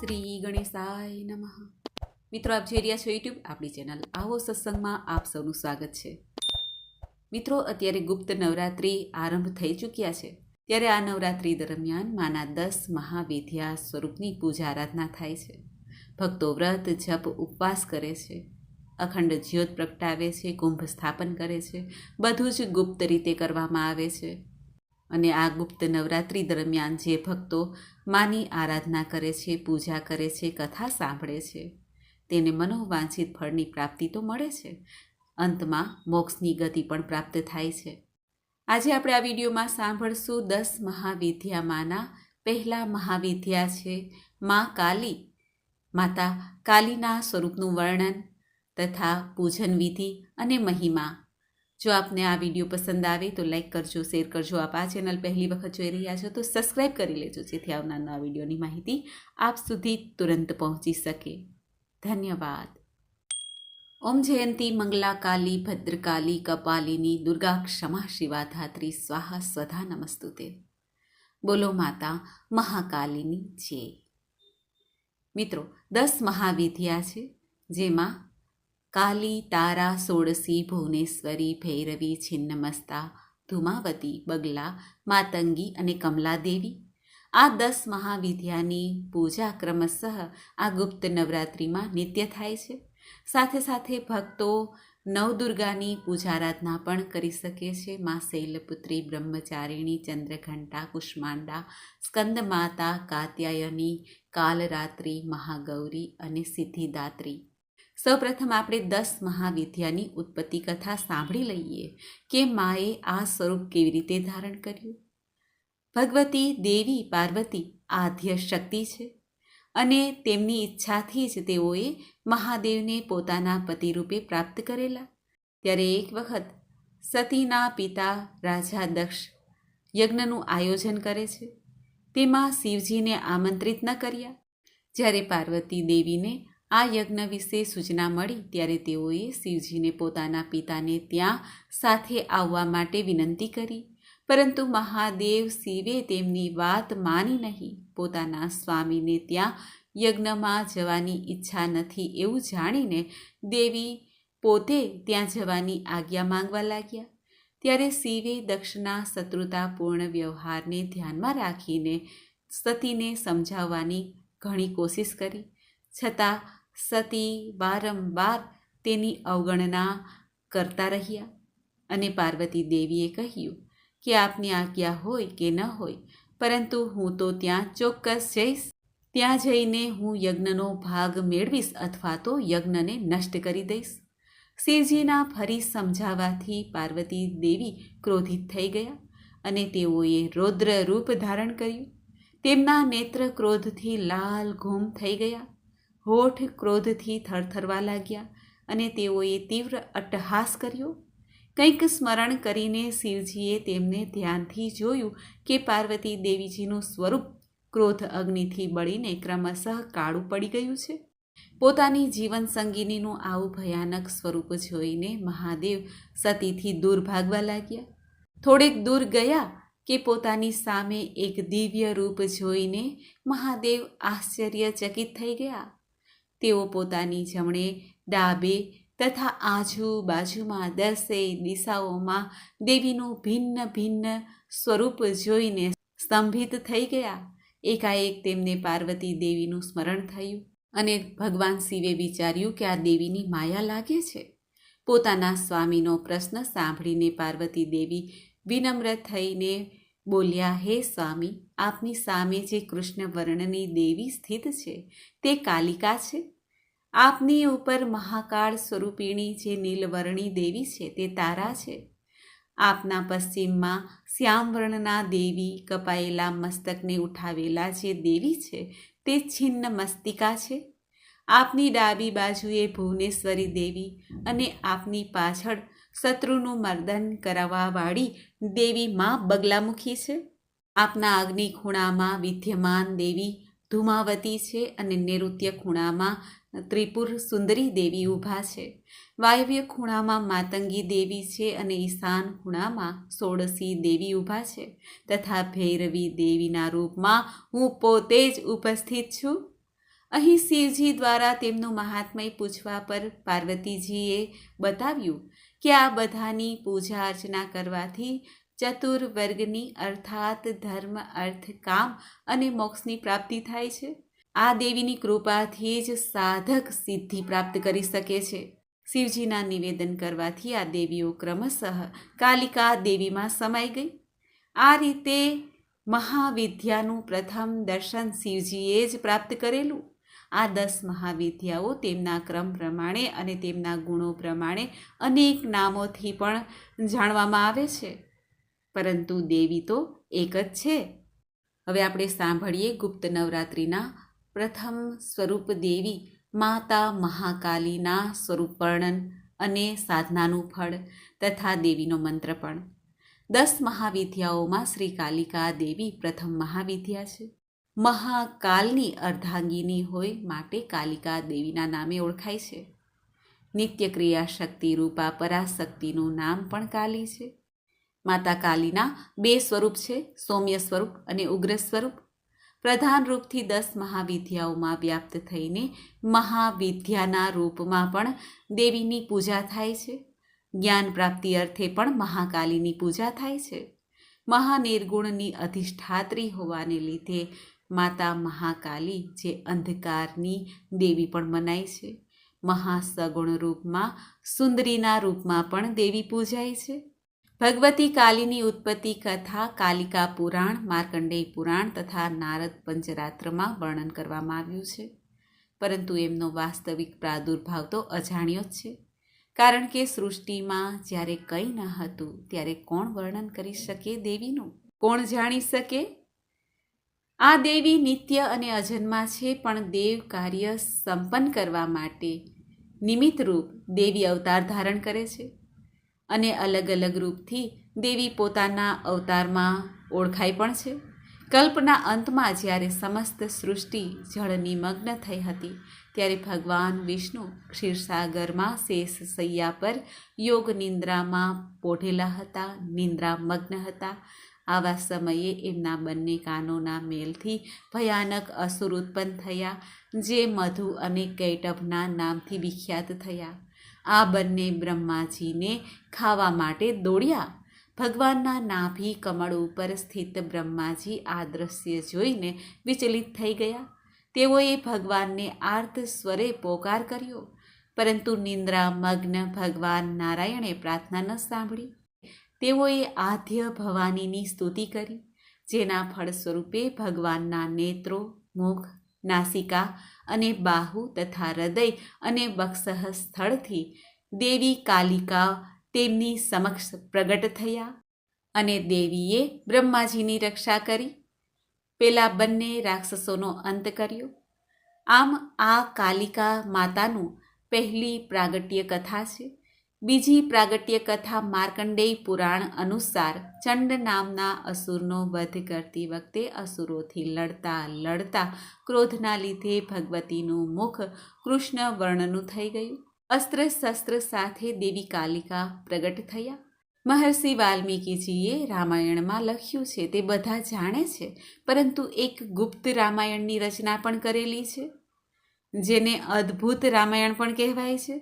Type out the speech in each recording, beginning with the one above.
શ્રી ગણેશાય નમઃ. મિત્રો, આપ જોઈ રહ્યા છો યુટ્યુબ આપણી ચેનલ આવો સત્સંગમાં આપ સૌનું સ્વાગત છે. મિત્રો, અત્યારે ગુપ્ત નવરાત્રિ આરંભ થઈ ચૂક્યા છે. ત્યારે આ નવરાત્રિ દરમિયાન માના દસ મહાવિદ્યા સ્વરૂપની પૂજા આરાધના થાય છે. ભક્તો વ્રત, જપ, ઉપવાસ કરે છે. અખંડ જ્યોત પ્રગટાવે છે, કુંભ સ્થાપન કરે છે. બધું જ ગુપ્ત રીતે કરવામાં આવે છે. અને આ ગુપ્ત નવરાત્રિ દરમિયાન જે ભક્તો માની આરાધના કરે છે, પૂજા કરે છે, કથા સાંભળે છે, તેને મનોવાંછિત ફળની પ્રાપ્તિ તો મળે છે. અંતમાં મોક્ષની ગતિ પણ પ્રાપ્ત થાય છે. આજે આપણે આ વિડીયોમાં સાંભળશું દસ મહાવિદ્યામાંના પહેલા મહાવિદ્યા છે, મા કાલી. માતા કાલીના સ્વરૂપનું વર્ણન તથા પૂજન વિધિ અને મહિમા. જો આપને આ વીડિયો પસંદ આવે તો લાઈક કરજો, શેર કરજો. આપ આ ચેનલ પહેલી વખત જોઈ રહ્યા છો તો સબસ્ક્રાઈબ કરી લેજો, જેથી આવનાર નવા વિડીયોની માહિતી આપ સુધી તુરંત પહોંચી શકે. ધન્યવાદ. ઓમ જયંતી મંગલા કાલી ભદ્રકાલી, કપાલિની, દુર્ગા ક્ષમા શિવા ધાત્રી, સ્વાહા સ્વધા નમસ્તુતે. બોલો માતા, મહાકાલીની જય. મિત્રો, દસ મહાવિદ્યા છે, જેમાં કાલી, તારા, સોળસી, ભુવનેશ્વરી, ભૈરવી, છિન્નમસ્તા, ધુમાવતી, બગલા, માતંગી અને કમલાદેવી. આ દસ મહાવિદ્યાની પૂજા ક્રમશઃ આ ગુપ્ત નવરાત્રિમાં નિત્ય થાય છે. સાથે સાથે ભક્તો નવદુર્ગાની પૂજારાધના પણ કરી શકે છે. મા શૈલપુત્રી, બ્રહ્મચારિણી, ચંદ્રઘંટા, કુષ્માંડા, સ્કંદમાતા, કાત્યાયની, કાલરાત્રિ, મહાગૌરી અને સિદ્ધિદાત્રી. સૌપ્રથમ આપણે દસ મહાવિદ્યાની ઉત્પત્તિ કથા સાંભળી લઈએ કે માએ આ સ્વરૂપ કેવી રીતે ધારણ કર્યું. ભગવતી દેવી પાર્વતી આદ્ય શક્તિ છે અને તેમની ઈચ્છાથી જ તેઓએ મહાદેવને પોતાના પતિ રૂપે પ્રાપ્ત કરેલા. ત્યારે એક વખત સતીના પિતા રાજા દક્ષ યજ્ઞનું આયોજન કરે છે. તેમાં શિવજીને આમંત્રિત ન કર્યા. જ્યારે પાર્વતી દેવીને આ યજ્ઞ વિશે સૂચના મળી ત્યારે તેઓએ શિવજીને પોતાના પિતાને ત્યાં સાથે આવવા માટે વિનંતી કરી. પરંતુ મહાદેવ શિવે તેમની વાત માની નહીં. પોતાના સ્વામીને ત્યાં યજ્ઞમાં જવાની ઈચ્છા નથી એવું જાણીને દેવી પોતે ત્યાં જવાની આજ્ઞા માંગવા લાગ્યા. ત્યારે શિવે દક્ષના શત્રુતાપૂર્ણ વ્યવહારને ધ્યાનમાં રાખીને સતીને સમજાવવાની ઘણી કોશિશ કરી. છતાં સતી વારંવાર તેની અવગણના કરતા રહ્યા અને પાર્વતી દેવીએ કહ્યું કે આપની આજ્ઞા હોય કે ન હોય, પરંતુ હું તો ત્યાં ચોક્કસ જઈશ. ત્યાં જઈને હું યજ્ઞનો ભાગ મેળવીશ અથવા તો યજ્ઞને નષ્ટ કરી દઈશ. શિવજીના ફરી સમજાવવાથી પાર્વતી દેવી ક્રોધિત થઈ ગયા અને તેઓએ રૌદ્ર રૂપ ધારણ કર્યું. તેમના નેત્ર ક્રોધથી લાલ ઘૂમ થઈ ગયા. હોઠ ક્રોધથી થરથરવા લાગ્યા અને તેઓએ તીવ્ર અટ્ટહાસ કર્યો. કંઈક સ્મરણ કરીને શિવજીએ તેમને ધ્યાનથી જોયું કે પાર્વતી દેવીજીનું સ્વરૂપ ક્રોધ અગ્નિથી બળીને ક્રમશઃ કાળું પડી ગયું છે. પોતાની જીવન સંગીનીનું આવું ભયાનક સ્વરૂપ જોઈને મહાદેવ સતીથી દૂર ભાગવા લાગ્યા. થોડેક દૂર ગયા કે પોતાની સામે એક દિવ્ય રૂપ જોઈને મહાદેવ આશ્ચર્યચકિત થઈ ગયા. તેઓ પોતાની જમણે ડાબે તથા આજુબાજુમાં દસેય દિશાઓમાં દેવીનું ભિન્ન ભિન્ન સ્વરૂપ જોઈને સ્તંભિત થઈ ગયા. એકાએક તેમને પાર્વતી દેવીનું સ્મરણ થયું અને ભગવાન શિવે વિચાર્યું કે આ દેવીની માયા લાગે છે. પોતાના સ્વામીનો પ્રશ્ન સાંભળીને પાર્વતી દેવી વિનમ્ર થઈને બોલ્યા, હે સ્વામી, આપની સામે જે કૃષ્ણ વર્ણની દેવી સ્થિત છે, તે કાલિકા છે? આપની ઉપર મહાકાળ સ્વરૂપિણી જે નીલવર્ણી દેવી છે, તે તારા છે? આપના પશ્ચિમમાં શ્યામવર્ણના દેવી કપાયેલા મસ્તકને ઉઠાવેલા જે દેવી છે, તે છિન્ન મસ્તિકા છે? આપની ડાબી બાજુએ ભુવનેશ્વરી દેવી અને આપની પાછળ શત્રુનું મર્દન કરાવવાવાળી દેવી માં બગલામુખી છે. આપના અગ્નિ ખૂણામાં વિદ્યમાન દેવી ધુમાવતી છે અને નૈઋત્ય ખૂણામાં ત્રિપુર સુંદરી દેવી ઊભા છે. વાયવ્ય ખૂણામાં માતંગી દેવી છે અને ઈશાન ખૂણામાં સોળસી દેવી ઊભા છે. તથા ભૈરવી દેવીના રૂપમાં હું પોતે જ ઉપસ્થિત છું. અહીં શિવજી દ્વારા તેમનું મહાત્મય પૂછવા પર પાર્વતીજીએ બતાવ્યું કે આ બધાની પૂજા અર્ચના કરવાથી ચતુર્વર્ગની અર્થાત ધર્મ, અર્થ, કામ અને મોક્ષની પ્રાપ્તિ થાય છે. આ દેવીની કૃપાથી જ સાધક સિદ્ધિ પ્રાપ્ત કરી શકે છે. શિવજીના નિવેદન કરવાથી આ દેવીઓ ક્રમશઃ કાલિકા દેવીમાં સમાઈ ગઈ. આ રીતે મહાવિદ્યાનું પ્રથમ દર્શન શિવજીએ જ પ્રાપ્ત કરેલું. આ દસ મહાવિદ્યાઓ તેમના ક્રમ પ્રમાણે અને તેમના ગુણો પ્રમાણે અનેક નામોથી પણ જાણવામાં આવે છે. પરંતુ દેવી તો એક જ છે. હવે આપણે સાંભળીએ ગુપ્ત નવરાત્રિના પ્રથમ સ્વરૂપ દેવી માતા મહાકાલીના સ્વરૂપ વર્ણન અને સાધનાનું ફળ તથા દેવીનો મંત્ર પણ. દસ મહાવિદ્યાઓમાં શ્રી કાલિકા દેવી પ્રથમ મહાવિદ્યા છે. મહાકાલની અર્ધાંગીની હોય માટે કાલિકા દેવીના નામે ઓળખાય છે. નિત્ય ક્રિયા શક્તિ રૂપા પરાશક્તિનું નામ પણ કાલી છે. માતા કાલીના બે સ્વરૂપ છે, સૌમ્ય સ્વરૂપ અને ઉગ્ર સ્વરૂપ. પ્રધાન રૂપથી દસ મહાવિદ્યાઓમાં વ્યાપ્ત થઈને મહાવિદ્યાના રૂપમાં પણ દેવીની પૂજા થાય છે. જ્ઞાન પ્રાપ્તિ અર્થે પણ મહાકાલીની પૂજા થાય છે. મહાનિર્ગુણની અધિષ્ઠાત્રી હોવાને લીધે માતા મહાકાલી જે અંધકારની દેવી પણ મનાય છે. મહાસગુણ રૂપમાં, સુંદરીના રૂપમાં પણ દેવી પૂજાય છે. ભગવતી કાલીની ઉત્પત્તિ કથા, કાલિકા પુરાણ, માર્કંડેય પુરાણ તથા નારદ પંચરાત્રમાં વર્ણન કરવામાં આવ્યું છે. પરંતુ એમનો વાસ્તવિક પ્રાદુર્ભાવ તો અજાણ્યો જ છે. કારણ કે સૃષ્ટિમાં જ્યારે કંઈ ન હતું, ત્યારે કોણ વર્ણન કરી શકે દેવીનું? કોણ જાણી શકે? આ દેવી નિત્ય અને અજન્મા છે, પણ દેવ કાર્ય સંપન્ન કરવા માટે નિમિત્તરૂપ દેવી અવતાર ધારણ કરે છે અને અલગ અલગ રૂપથી દેવી પોતાના અવતારમાં ઓળખાય પણ છે. કલ્પના અંતમાં જ્યારે સમસ્ત સૃષ્ટિ જળની મગ્ન થઈ હતી, ત્યારે ભગવાન વિષ્ણુ ક્ષીરસાગરમાં શેષ સૈયા પર યોગ નિંદ્રામાં પોઢેલા હતા નિંદ્રા મગ્ન હતા આવા સમયે એમના બંને કાનોના મેલથી ભયાનક અસુર ઉત્પન્ન થયા, જે મધુ અને કૈટભના નામથી વિખ્યાત થયા. આ બંને બ્રહ્માજીને ખાવા માટે દોડ્યા. ભગવાનના નાભી કમળ ઉપર સ્થિત બ્રહ્માજી આ દ્રશ્ય જોઈને વિચલિત થઈ ગયા. તેઓએ ભગવાનને આર્ત સ્વરે પોકાર કર્યો, પરંતુ નિંદ્રા મગ્ન ભગવાન નારાયણે પ્રાર્થના ન સાંભળી. તેઓએ આદ્ય ભવાનીની સ્તુતિ કરી, જેના ફળ સ્વરૂપે ભગવાનના નેત્રો, મુખ, નાસિકા અને બાહુ તથા હૃદય અને બક્ષહ સ્થળથી દેવી કાલિકા તેમની સમક્ષ પ્રગટ થયા અને દેવીએ બ્રહ્માજીની રક્ષા કરી. પેલા બંને રાક્ષસોનો અંત કર્યો. આમ આ કાલિકા માતાનું પહેલી પ્રાગટ્ય કથા છે. બીજી પ્રાગટ્ય કથા માર્કંડેય પુરાણ અનુસાર ચંડ નામના અસુરનો વધ કરતી વખતે અસુરોથી લડતા લડતા ક્રોધના લીધે ભગવતીનું મુખ કૃષ્ણ વર્ણનું થઈ ગયું. અસ્ત્ર શસ્ત્ર સાથે દેવી કાલિકા પ્રગટ થયા. મહર્ષિ વાલ્મીકીજીએ રામાયણમાં લખ્યું છે, તે બધા જાણે છે, પરંતુ એક ગુપ્ત રામાયણની રચના પણ કરેલી છે, જેને અદ્ભુત રામાયણ પણ કહેવાય છે.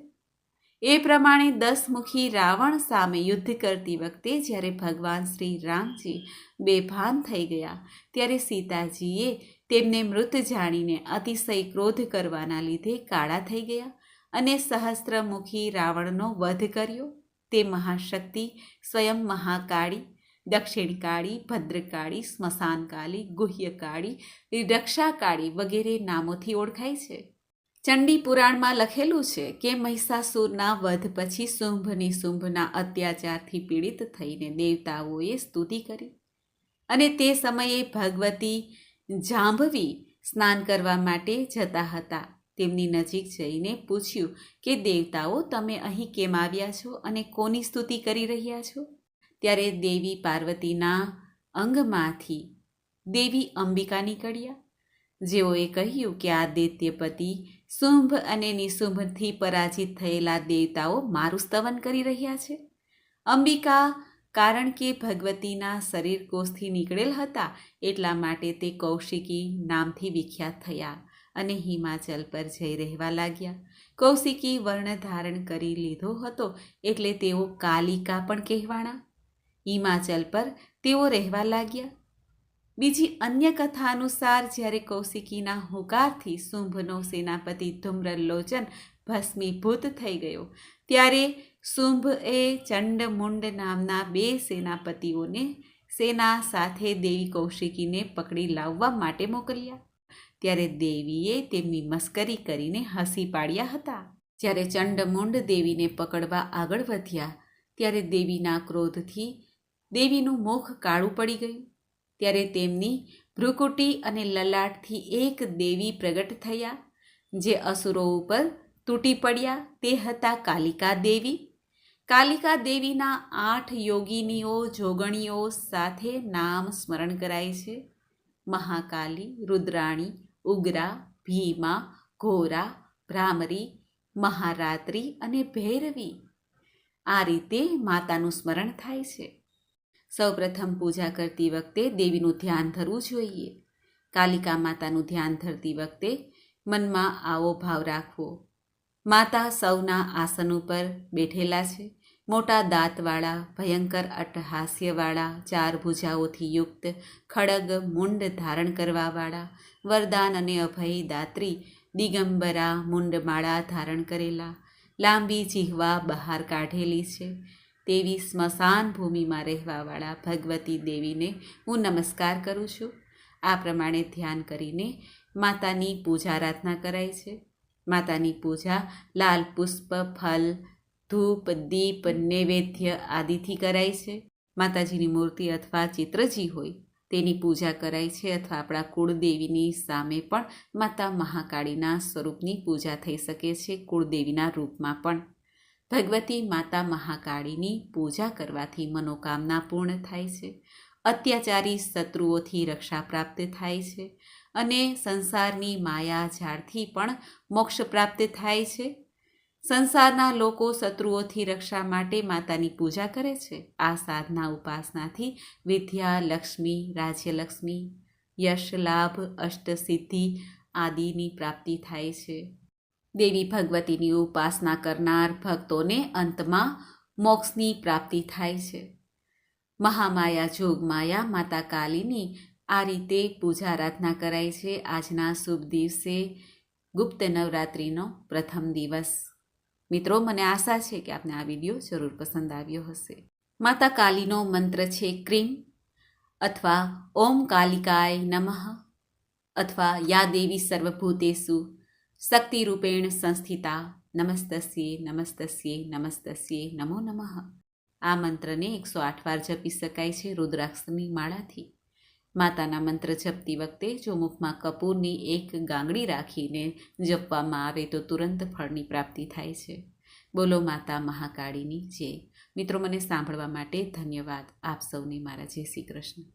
એ પ્રમાણે દસમુખી રાવણ સામે યુદ્ધ કરતી વખતે જ્યારે ભગવાન શ્રી રામજી બેભાન થઈ ગયા, ત્યારે સીતાજીએ તેમને મૃત જાણીને અતિશય ક્રોધ કરવાના લીધે કાળા થઈ ગયા અને સહસ્ત્રમુખી રાવણનો વધ કર્યો. તે મહાશક્તિ સ્વયં મહાકાળી, દક્ષિણકાળી, ભદ્રકાળી, સ્મશાનકાળી, ગુહ્યકાળી રક્ષાકાળી વગેરે નામોથી ઓળખાય છે. ચંડી પુરાણમાં લખેલું છે કે મહિષાસુરના વધ પછી શુંભની શુંભના અત્યાચારથી પીડિત થઈને દેવતાઓએ સ્તુતિ કરી અને તે સમયે ભગવતી જાંભવી સ્નાન કરવા માટે જતા હતા. તેમની નજીક જઈને પૂછ્યું કે, દેવતાઓ, તમે અહીં કેમ આવ્યા છો અને કોની સ્તુતિ કરી રહ્યા છો? ત્યારે દેવી પાર્વતીના અંગમાંથી દેવી અંબિકા નીકળ્યા. જેઓએ કહ્યું કે આ દૈત્યપતિ શુંભ અને નિશુંભથી પરાજિત થયેલા દેવતાઓ મારું સ્તવન કરી રહ્યા છે. અંબિકા, કારણ કે ભગવતીના શરીર કોષથી નીકળેલ હતા એટલા માટે તે કૌશિકી નામથી વિખ્યાત થયા અને હિમાચલ પર જઈ રહેવા લાગ્યા. કૌશિકી વર્ણ ધારણ કરી લીધો હતો એટલે તેઓ કાલિકા પણ કહેવાણા. હિમાચલ પર તેઓ રહેવા લાગ્યા. બીજી અન્ય કથા અનુસાર જ્યારે કૌશિકીના હુકારથી શુંભનો સેનાપતિ ધૂમ્રલોચન ભસ્મીભૂત થઈ ગયો, ત્યારે શુંભએ ચંડમુંડ નામના બે સેનાપતિઓને સેના સાથે દેવી કૌશિકીને પકડી લાવવા માટે મોકલ્યા. ત્યારે દેવીએ તેમની મસ્કરી કરીને હસી પાડ્યા હતા. જ્યારે ચંડમુંડ દેવીને પકડવા આગળ વધ્યા, ત્યારે દેવીના ક્રોધથી દેવીનું મુખ કાળું પડી ગયું. ત્યારે તેમની ભ્રુકુટી અને લલાટથી એક દેવી પ્રગટ થયા, જે અસુરો ઉપર તૂટી પડ્યા, તે હતા કાલિકા દેવી. કાલિકા દેવીના આઠ યોગિનીઓ જોગણીઓ સાથે નામ સ્મરણ કરાય છે. મહાકાલી, રુદ્રાણી, ઉગ્રા, ભીમા, ઘોરા, ભ્રામરી, મહારાત્રિ અને ભૈરવી. આ રીતે માતાનું સ્મરણ થાય છે. સૌપ્રથમ પૂજા કરતી વખતે દેવીનું ધ્યાન ધરવું જોઈએ. કાલિકા માતાનું ધ્યાન ધરતી વખતે મનમાં આવો ભાવ રાખવો. માતા સૌના આસન ઉપર બેઠેલા છે. મોટા દાંતવાળા, ભયંકર અટ્ટહાસ્યવાળા, ચાર ભુજાઓથી યુક્ત, ખડગ મુંડ ધારણ કરવાવાળા, વરદાન અને અભય દાત્રી, દિગંબરા મુંડમાળા ધારણ કરેલા, લાંબી જીહવા બહાર કાઢેલી છે. તેવી સ્મશાન ભૂમિમાં રહેવાવાળા ભગવતી દેવીને હું નમસ્કાર કરું છું. આ પ્રમાણે ધ્યાન કરીને માતાની પૂજા આરાધના કરાય છે. માતાની પૂજા લાલ પુષ્પ, ફલ, ધૂપ, દીપ, નૈવેદ્ય આદિથી કરાય છે. માતાજીની મૂર્તિ અથવા ચિત્રજી હોય તેની પૂજા કરાય છે અથવા આપણા કુળદેવીની સામે પણ માતા મહાકાળીના સ્વરૂપની પૂજા થઈ શકે છે કુળદેવીના રૂપમાં પણ. ભગવતી માતા મહાકાળીની પૂજા કરવાથી મનોકામના પૂર્ણ થાય છે. અત્યાચારી શત્રુઓથી રક્ષા પ્રાપ્ત થાય છે અને સંસારની માયા ઝાડથી પણ મોક્ષ પ્રાપ્ત થાય છે. સંસારના લોકો શત્રુઓથી રક્ષા માટે માતાની પૂજા કરે છે. આ સાધના ઉપાસનાથી વિદ્યા, લક્ષ્મી, રાજ્યલક્ષ્મી, યશ, લાભ, અષ્ટસિદ્ધિ આદિની પ્રાપ્તિ થાય છે. દેવી ભગવતીની ઉપાસના કરનાર ભક્તોને અંતમાં મોક્ષની પ્રાપ્તિ થાય છે. મહામાયા જોગમાયા માતા કાલીની આ રીતે પૂજા આરાધના કરાય છે. આજના શુભ દિવસે ગુપ્ત નવરાત્રિનો પ્રથમ દિવસ. મિત્રો, મને આશા છે કે આપને આ વીડિયો જરૂર પસંદ આવ્યો હશે. માતા કાલીનો મંત્ર છે ક્રીમ અથવા ઓમ કાલિકાય નમઃ અથવા યા દેવી સર્વભૂતેષુ શક્તિરૂપેણ સંસ્થિતા નમસ્તસ્યે નમસ્તસ્યે નમસ્તસ્યે નમો નમઃ આ મંત્રને એકસો આઠ વાર જપી શકાય છે રુદ્રાક્ષની માળાથી માતાના મંત્ર જપતી વખતે જો મુખમાં કપૂરની એક ગાંગડી રાખીને જપવામાં આવે તો તુરંત ફળની પ્રાપ્તિ થાય છે બોલો માતા મહાકાળીની જય મિત્રો મને સાંભળવા માટે ધન્યવાદ। આપ સૌને મારા જય શ્રી કૃષ્ણ।